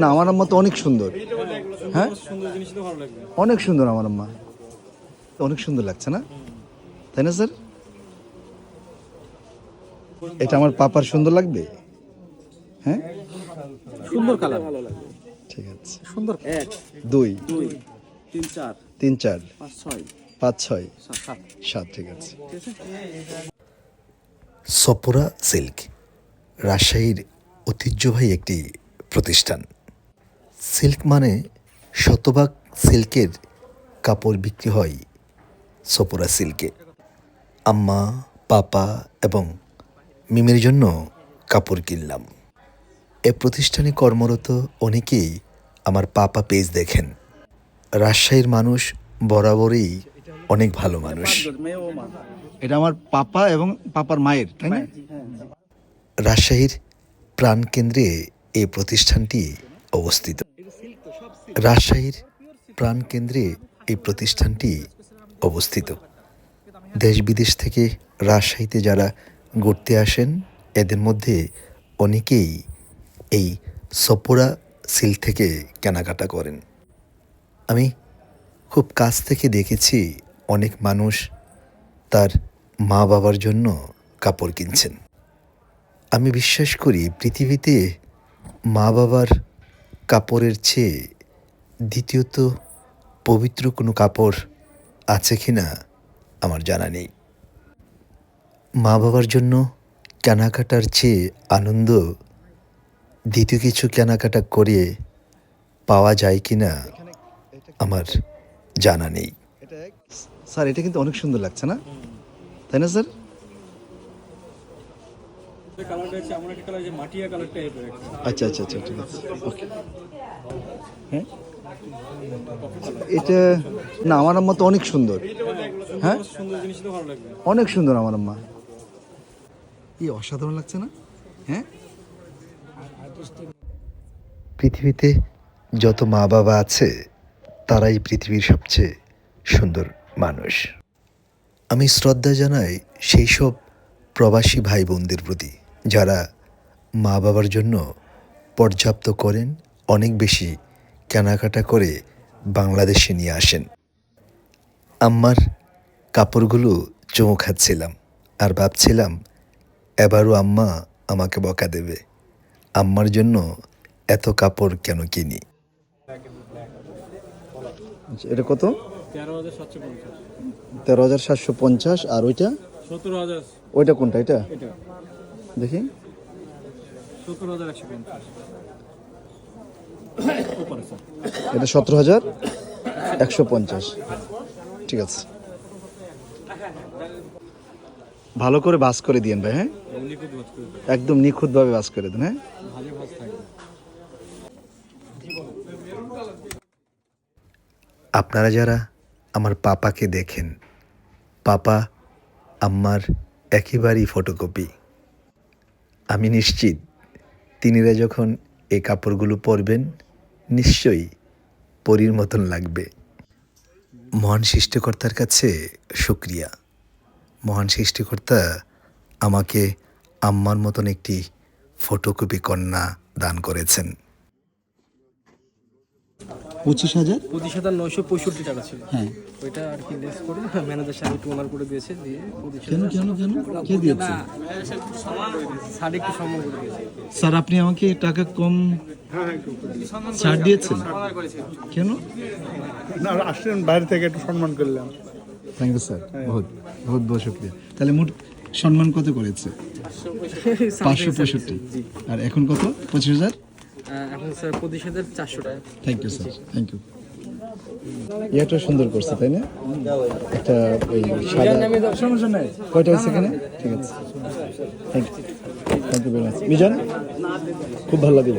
না আমার আম্মা তো অনেক সুন্দর। হ্যাঁ? সুন্দর জিনিস তো ভালো লাগবে অনেক সুন্দর আমার আম্মা। অনেক সুন্দর লাগছে না? তাই না স্যার? এটা আমার পাপার সুন্দর লাগবে? হ্যাঁ? সুন্দর কালার। ঠিক আছে। সুন্দর এক দুই তিন চার তিন চার পাঁচ ছয় পাঁচ ছয় সাত ঠিক আছে? সপোরা সিল্ক রাজশাহীর ঐতিহ্যবাহী একটি প্রতিষ্ঠান। সিল্ক মানে শতভাগ সিল্কের কাপড় বিক্রি হয় সপোরা সিল্কে। আম্মা পাপা এবং মিমের জন্য কাপড় কিনলাম। এ প্রতিষ্ঠানে কর্মরত অনেকেই আমার পাপা পেজ দেখেন। রাজশাহীর মানুষ বরাবরই অনেক ভালো মানুষ। এটা আমার পাপা এবং পাপার মায়ের তাই না? রাজশাহীর প্রাণকেন্দ্রে এই প্রতিষ্ঠানটি অবস্থিত। রাজশাহীর প্রাণকেন্দ্রে এই প্রতিষ্ঠানটি অবস্থিত। দেশ বিদেশ থেকে রাজশাহীতে যারা ঘুরতে আসেন, এদের মধ্যে অনেকেই এই সপোরা সিল থেকে কেনাকাটা করেন। আমি খুব কাছ থেকে দেখেছি অনেক মানুষ তার মা বাবার জন্য কাপড় কিনছেন। আমি বিশ্বাস করি পৃথিবীতে মা বাবার কাপড়ের চেয়ে দ্বিতীয়ত পবিত্র কোনো কাপড় আছে কি না আমার জানা নেই। মা বাবার জন্য কেনাকাটার চেয়ে আনন্দ দ্বিতীয় কিছু কেনাকাটা করে পাওয়া যায় কি না আমার জানা নেই। স্যার এটা কিন্তু অনেক সুন্দর লাগছে না? তাই না স্যার? আচ্ছা আচ্ছা আচ্ছা ঠিক আছে। ওকে হ্যাঁ? এটা, না, আমার আম্মা তো অনেক সুন্দর। হ্যাঁ? অনেক সুন্দর আমার আম্মা। কি অসাধারণ লাগছে না? হ্যাঁ? পৃথিবীতে যত মা বাবা আছে, তারাই পৃথিবীর সবচেয়ে সুন্দর মানুষ। আমি শ্রদ্ধা জানাই সেই সব প্রবাসী ভাই বোনদের প্রতি, যারা মা বাবার জন্য পর্যাপ্ত করেন, অনেক বেশি কেনাকাটা করে বাংলাদেশে নিয়ে আসেন। আম্মার কাপড়গুলো চুমু খাচ্ছিলাম আর ভাবছিলাম এবারও আম্মা আমাকে বকা দেবে। আম্মার জন্য এত কাপড় কেন কিনি? আচ্ছা, এটা কত? তেরো হাজার সাতশো পঞ্চাশ। তেরো হাজার সাতশো পঞ্চাশ আর ওইটা? সতেরো হাজার। ওইটা কোনটা? এটা? এটা। দেখি সতেরো হাজার একশো পঞ্চাশ ওপারে স্যার এটা সতেরো হাজার একশো পঞ্চাশ। ঠিক আছে। ভালো করে বাস করে দিয়েন ভাই হ্যাঁ? একদম নিখুঁতভাবে বাস করে দেন হ্যাঁ? আপনারা যারা আমার পাপাকে দেখেন, পাপা আম্মার একেবারেই ফটোকপি আমি নিশ্চিত, তিনিরা যখন এই কাপড়গুলো পরবেন নিশ্চয়ই পরীর মতন লাগবে। মহান সৃষ্টিকর্তার কাছে সুক্রিয়া মহান সৃষ্টিকর্তা আমাকে আম্মার মতন একটি ফটোকপি কন্যা দান করেছেন। পঁচিশ হাজার? পঁচিশ হাজার নয়শো পঁয়ষট্টি টাকা ছিল। হ্যাঁ। ওইটা আর কি লেস করে ম্যানেজার সাহেব একটু ওনার করে দিয়েছে দিয়ে কেন কেন কেন? কে দিয়েছে? সাড়ে একটু সম্মান করে দিয়েছে। স্যার আপনি আমাকে টাকা কম ছাড় দিয়েছেন? কেন? না আসলেন বাইরে থেকে একটু সম্মান করলাম। থ্যাংক ইউ স্যার বহুত বহুত বহুত শুক্রিয়া। তাহলে মোট সম্মান কত করেছে? পাঁচশো পঁয়ষট্টি। আর এখন কত? পঁচিশ হাজার? এখন স্যার পঁচিশ হাজার চারশো টাকা। Thank you sir thank you ইয়াটা সুন্দর করছে তাই না? একটা ওই সাদা সমস্যা নাই। কয়টা হয়েছে এখানে? ঠিক আছে। Thank you thank you very much Mizan? খুব ভালো লাগল